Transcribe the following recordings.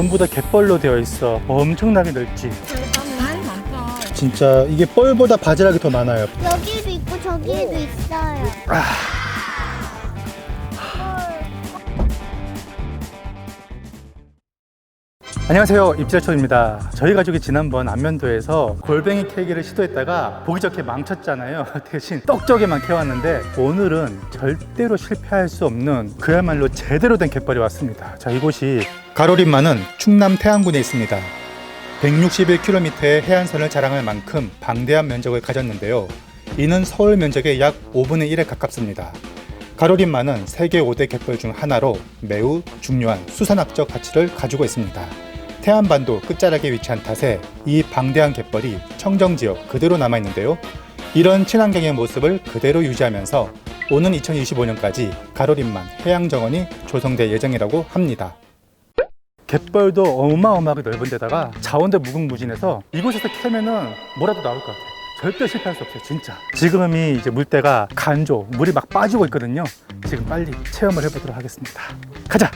전부 다 갯벌로 되어 있어. 엄청나게 넓지. 많다. 진짜 이게 뻘보다 바지락이 더 많아요. 여기도 있고 저기에도 있어요. 안녕하세요. 입질초입니다. 저희 가족이 지난번 안면도에서 골뱅이 캐기를 시도했다가 보기 좋게 망쳤잖아요. 대신 떡적에만 캐왔는데 오늘은 절대로 실패할 수 없는 그야말로 제대로 된 갯벌이 왔습니다. 자 이곳이 가로림마는 충남 태안군에 있습니다. 161km의 해안선을 자랑할 만큼 방대한 면적을 가졌는데요. 이는 서울 면적의 약 5분의 1에 가깝습니다. 가로림마는 세계 5대 갯벌 중 하나로 매우 중요한 수산학적 가치를 가지고 있습니다. 태안반도 끝자락에 위치한 탓에 이 방대한 갯벌이 청정지역 그대로 남아있는데요. 이런 친환경의 모습을 그대로 유지하면서 오는 2025년까지 가로림만 해양정원이 조성될 예정이라고 합니다. 갯벌도 어마어마하게 넓은 데다가 자원도 무궁무진해서 이곳에서 캐면은 뭐라도 나올 것 같아요. 절대 실패할 수 없어요, 진짜. 지금이 이제 물때가 간조, 물이 막 빠지고 있거든요. 지금 빨리 체험을 해보도록 하겠습니다. 가자!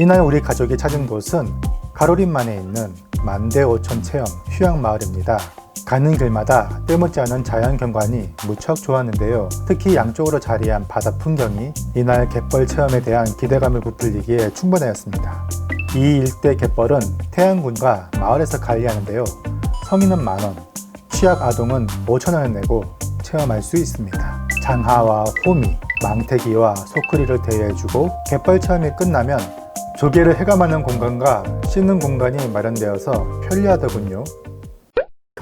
이날 우리 가족이 찾은 곳은 가로림만에 있는 만대오천 체험 휴양마을입니다. 가는 길마다 떼묻지 않은 자연 경관이 무척 좋았는데요. 특히 양쪽으로 자리한 바다 풍경이 이날 갯벌 체험에 대한 기대감을 부풀리기에 충분하였습니다. 이 일대 갯벌은 태안군과 마을에서 관리하는데요. 성인은 만원, 취약 아동은 5천원을 내고 체험할 수 있습니다. 장하와 호미, 망태기와 소쿠리를 대여해주고 갯벌 체험이 끝나면 조개를 해감하는 공간과 씻는 공간이 마련되어서 편리하더군요.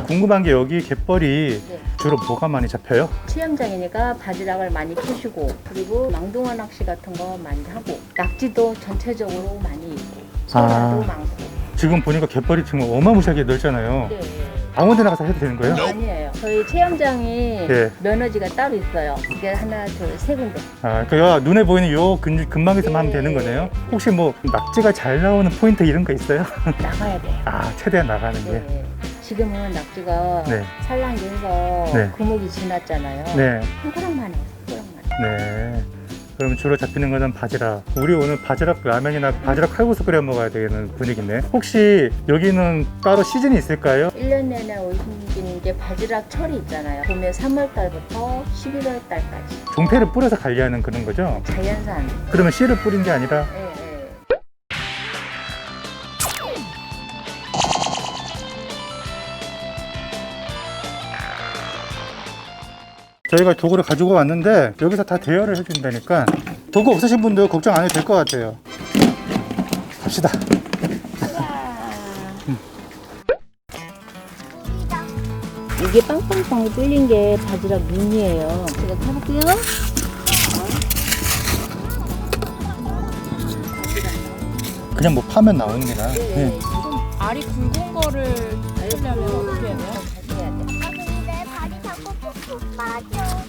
궁금한 게 여기 갯벌이 네. 주로 뭐가 많이 잡혀요? 체험장이니까 바지락을 많이 캐시고 그리고 망둥어 낚시 같은 거 많이 하고 낙지도 전체적으로 많이 있고 소라도 아. 많고 지금 보니까 갯벌이 지금 어마무시하게 넓잖아요. 네. 아무 데나 가서 해도 되는 거예요? 아니에요. 저희 체험장이 예. 면허지가 따로 있어요. 이게 하나, 둘, 세 군데. 아, 그러니까 눈에 보이는 요 근, 근방에서만 하면 되는 거네요. 혹시 뭐 낙지가 잘 나오는 포인트 이런 거 있어요? 나가야 돼요. 아, 최대한 나가는 게. 네. 지금은 낙지가 네. 산란기해서 네. 금옥이 지났잖아요. 네, 한 그릇만 해요. 한 그릇만. 네. 그럼 주로 잡히는 거는 바지락. 우리 오늘 바지락 라면이나 바지락 칼국수 끓여 먹어야 되는 분위기네. 혹시 여기는 따로 시즌이 있을까요? 1년 내내 오신 게 바지락 철이 있잖아요. 봄에 3월 달부터 11월 달까지. 종패를 뿌려서 관리하는 그런 거죠? 자연산. 그러면 씨를 뿌린 게 아니라 예, 저희가 도구를 가지고 왔는데 여기서 다 대여를 해준다니까 도구 없으신 분들 걱정 안 해도 될 것 같아요. 갑시다. 이게 빵빵빵 뚫린 게 바지락 눈이에요. 제가 켜볼게요. 그냥 뭐 파면 나오는 게 나아. 네. 네. 알이 굵은 거를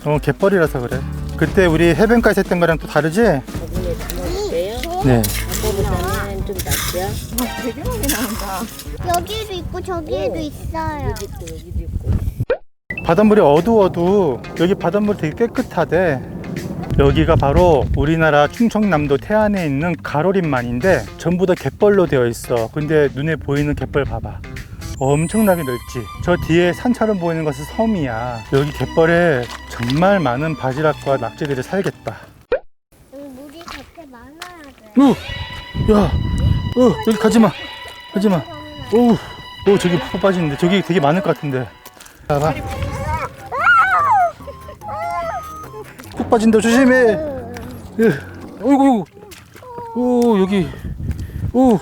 어, 갯벌이라서 그래. 그때 우리 해변가에서 했던 거랑 또 다르지? 담아볼게요. 네. 아까보다는 좀 낫죠? 되게 많이 나온다. 여기도 있고 저기에도 있어요. 여기 있고 여기도 있고. 바닷물이 어두워도 여기 바닷물 되게 깨끗하대. 여기가 바로 우리나라 충청남도 태안에 있는 가로림만인데 전부 다 갯벌로 되어 있어. 근데 눈에 보이는 갯벌 봐봐. 엄청나게 넓지. 저 뒤에 산처럼 보이는 것은 섬이야. 여기 갯벌에 정말 많은 바지락과 낙지들이 살겠다. 여기 물이 그렇게 많아야 돼. 오, 야, 어, 여기 가지 마, 가지 마. 오, 오, 저기 푹 빠지는데 저기 되게 많을 것 같은데. 봐봐. 푹 빠진다 조심해. 예. 어이구, 오 여기, 오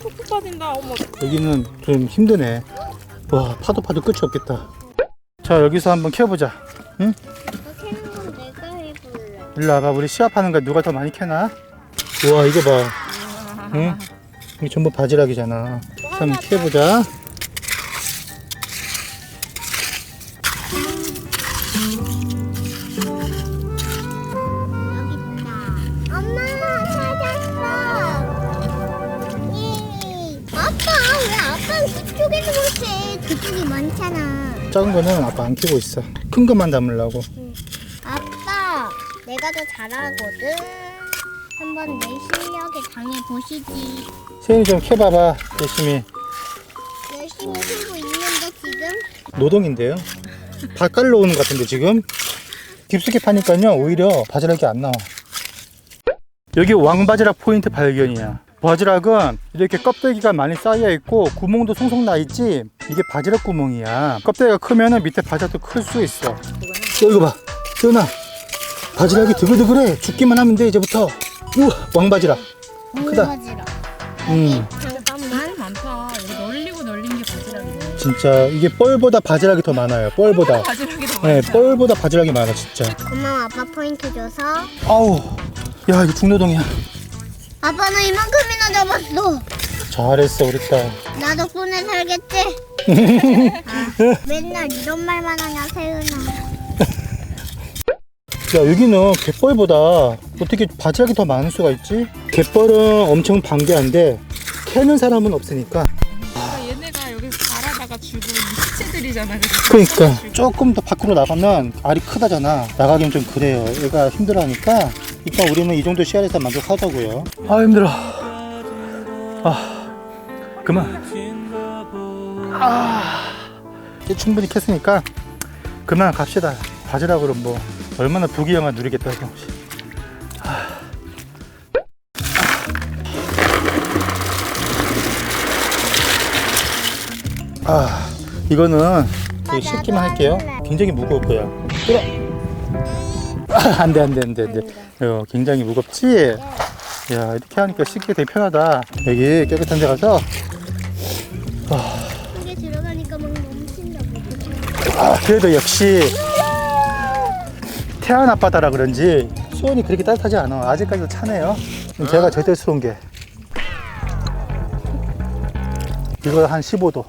푹푹 빠진다. 어머. 여기는 좀 힘드네. 와 파도 파도 끝이 없겠다. 자 여기서 한번 키워보자. 응? 캐는 건 내가 해볼래. 일로 와봐. 우리 시합하는 거 누가 더 많이 캐나? 우와 이거 봐. 응? 이게 전부 바지락이잖아. 한번 키워보자. 그쪽이 많잖아. 작은 거는 아빠 안 키우고 있어. 큰 것만 담으려고. 아빠 내가 더 잘하거든. 한번 내 실력에 당해 보시지. 세윤이 좀 캐봐봐 열심히 열심히 풀고 있는데 지금 노동인데요 밭갈러 오는 것 같은데 지금 깊숙이 파니까요 오히려 바지락이 안 나와 여기 왕바지락 포인트 발견이야 바지락은 이렇게 껍데기가 많이 쌓여 있고 구멍도 송송 나 있지 이게 바지락 구멍이야 껍데기가 크면은 밑에 바지락도 클 수 있어 어, 이거 봐 세훈아 바지락이 드글드글해 죽기만 하면 돼 이제부터 우와 왕바지락 크다. 음 잠깐만. 많다. 여기 널리고 널린 게 바지락이네. 진짜 이게 뻘보다 바지락이 더 많아요 뻘보다 바지락이 더 네 많다. 뻘보다 바지락이 많아 진짜 고마워 아빠 포인트 줘서. 아우 야 이거 중노동이야 아빠는 이만큼이나 잡았어. 잘했어 우리 딸 나 덕분에 살겠지? 아, 맨날 이런 말만 하냐 세은아. 야 여기는 갯벌보다 어떻게 바지락이 더 많을 수가 있지? 갯벌은 엄청 방대한데 캐는 사람은 없으니까 그러니까 얘네가 여기서 자라다가 죽은 시체들이잖아. 그래서 그러니까 조금 더 밖으로 나가면 알이 크다잖아 나가긴 좀 그래요 얘가 힘들어하니까 일단 우리는 이 정도 씨알에서 만족하자고요. 아 힘들어. 아 그만. 아 이제 충분히 캤으니까 그만 갑시다. 바지락으로 뭐. 얼마나 부귀영화 누리겠다 고 아. 이거는 되게 쉽기만 할게요. 굉장히 무거울 거야. 끌어 아, 안돼 안돼 안돼 안돼 어, 굉장히 무겁지? 야 이렇게 하니까 쉽게 되게 편하다. 여기 깨끗한 데 가서. 속에 들어가니까 막 넘친다. 아 그래도 역시 태안 아빠다라 그런지 수온이 그렇게 따뜻하지 않아. 아직까지도 차네요. 제가 절대스러운 게 이거 한 15도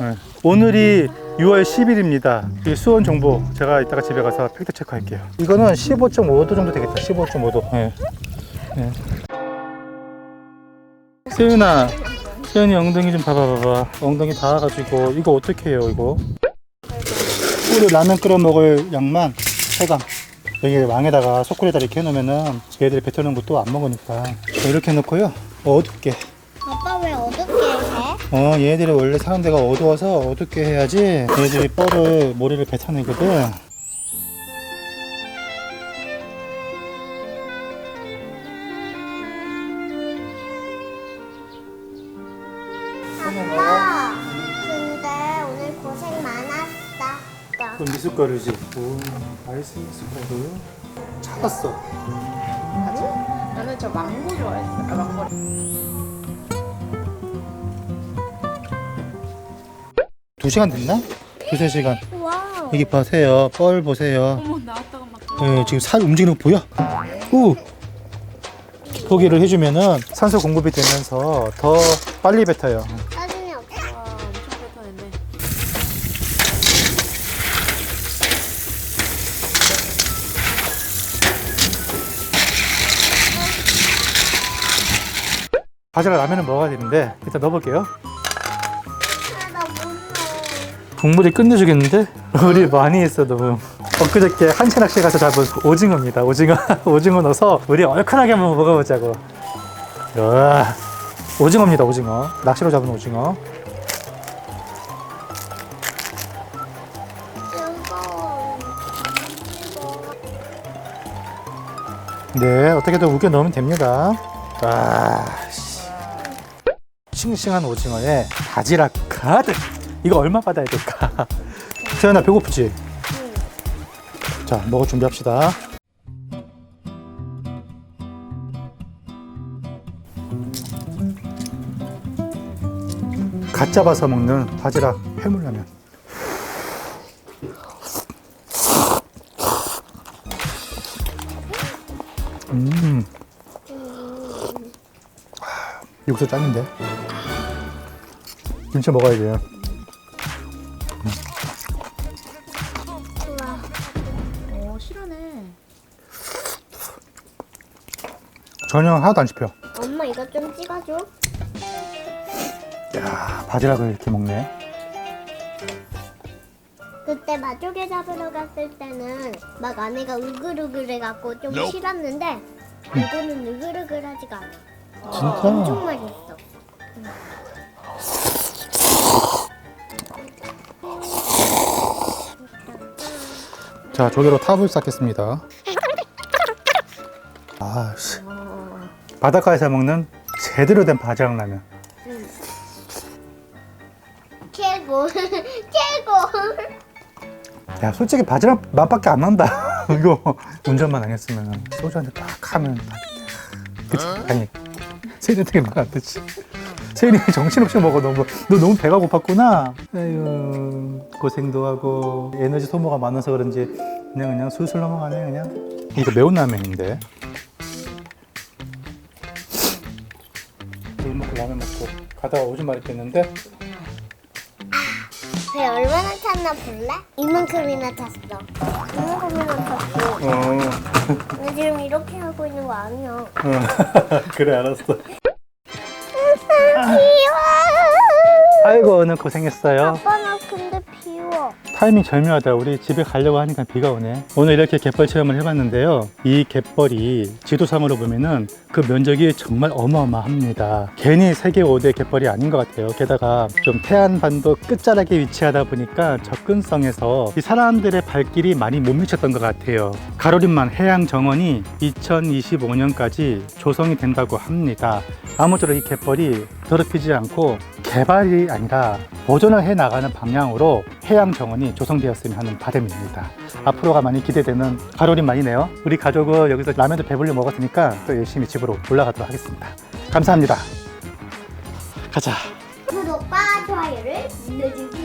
네. 오늘이 6월 10일입니다. 이 수온 정보 제가 이따가 집에 가서 팩트 체크할게요. 이거는 15.5도 정도 되겠다. 15.5도. 네. 네. 세윤아 세윤이 엉덩이 좀 봐봐 봐봐. 엉덩이 닿아가지고 이거 어떻게 해요 이거? 우리 라면 끓여 먹을 양만 세강. 여기 왕에다가 소쿠리에다 이렇게 해놓으면은 얘들이 뱉어놓은 것도 안 먹으니까. 이렇게 해놓고요. 어둡게. 아빠 왜 어둡게 해? 어 얘들이 원래 사는 데가 어두워서 어둡게 해야지 얘들이 뻘을 모래를 뱉어내거든 아빠, 근데 오늘 고생 많았어. 그럼 미숫가루지 오 아이스 미숫가루 찾았어 나는 저 망고 좋아했어. 아, 망고. 두 시간 됐나? 두세 시간 와우. 여기 보세요 뻘 보세요 어머 나왔다가 막. 예, 지금 살 움직이는 거 보여? 오! 포기를 해주면은 산소 공급이 되면서 더 빨리 뱉어요. 사진이 없어. 와 엄청 뱉어냈네. 바지락 라면을 먹어야 되는데 일단 넣어볼게요. 국물이 끝내주겠는데? 우리 많이 했어 너무. 엊그저께 한치 낚시 가서 잡은 오징어입니다. 오징어 오징어 넣어서 우리 얼큰하게 한번 먹어보자고. 야, 오징어입니다 오징어. 낚시로 잡은 오징어. 네, 어떻게든 우겨 넣으면 됩니다. 와, 씨. 싱싱한 오징어에 바지락 가득. 이거 얼마 받아야 될까? 태연아 배고프지? 자, 먹을 준비합시다. 갓 잡아서 먹는 바지락 해물라면. 음. 육수 짱인데. 김치 먹어야 돼요. 전혀 하나도 안 씹혀. 엄마 이거 좀 찍어줘. 야 바지락을 이렇게 먹네. 그때 마조개 잡으러 갔을 때는 막 안에가 우글우글해갖고 좀 싫었는데 이거는 느글느글하지가 않아. 진짜? 엄청 맛있어. 자, 조개로 탑을 쌓겠습니다. 아, 씨. 바닷가에서 먹는 제대로 된 바지락 라면. 최고, 최고. 야, 솔직히 바지락 맛밖에 안 난다. 이거 운전만 안 했으면 소주 한 잔 딱 하면 다 그치? 아니, 세린한테 말안 되지. 세린이 정신없이 먹어 너무 너 너무 배가 고팠구나. 아유 고생도 하고 에너지 소모가 많아서 그런지 그냥 그냥 술술 넘어가네 그냥. 이거 매운 라면인데. 가다가 오줌 마렵겠는데? 배 얼마나 탔나 볼래? 이만큼이나 탔어. 이만큼이나 탔고. 어. 나 지금 이렇게 하고 있는 거 아니야. 어. 그래 알았어. 비워. 아이고 오늘 고생했어요. 아빠 나 근데 비워. 타이밍 절묘하다. 우리 집에 가려고 하니까 비가 오네. 오늘 이렇게 갯벌 체험을 해봤는데요. 이 갯벌이 지도상으로 보면은 그 면적이 정말 어마어마합니다. 괜히 세계 5대 갯벌이 아닌 것 같아요. 게다가 좀 태안반도 끝자락에 위치하다 보니까 접근성에서 이 사람들의 발길이 많이 못 미쳤던 것 같아요. 가로림만 해양 정원이 2025년까지 조성이 된다고 합니다. 아무쪼록 이 갯벌이 더럽히지 않고 개발이 아니라 보존을 해 나가는 방향으로 해양 정원이 조성되었으면 하는 바람입니다. 앞으로가 많이 기대되는 가로림만이네요. 우리 가족은 여기서 라면도 배불리 먹었으니까 또 열심히 집으로 올라가도록 하겠습니다. 감사합니다. 가자. 구독과 좋아요를 눌러주기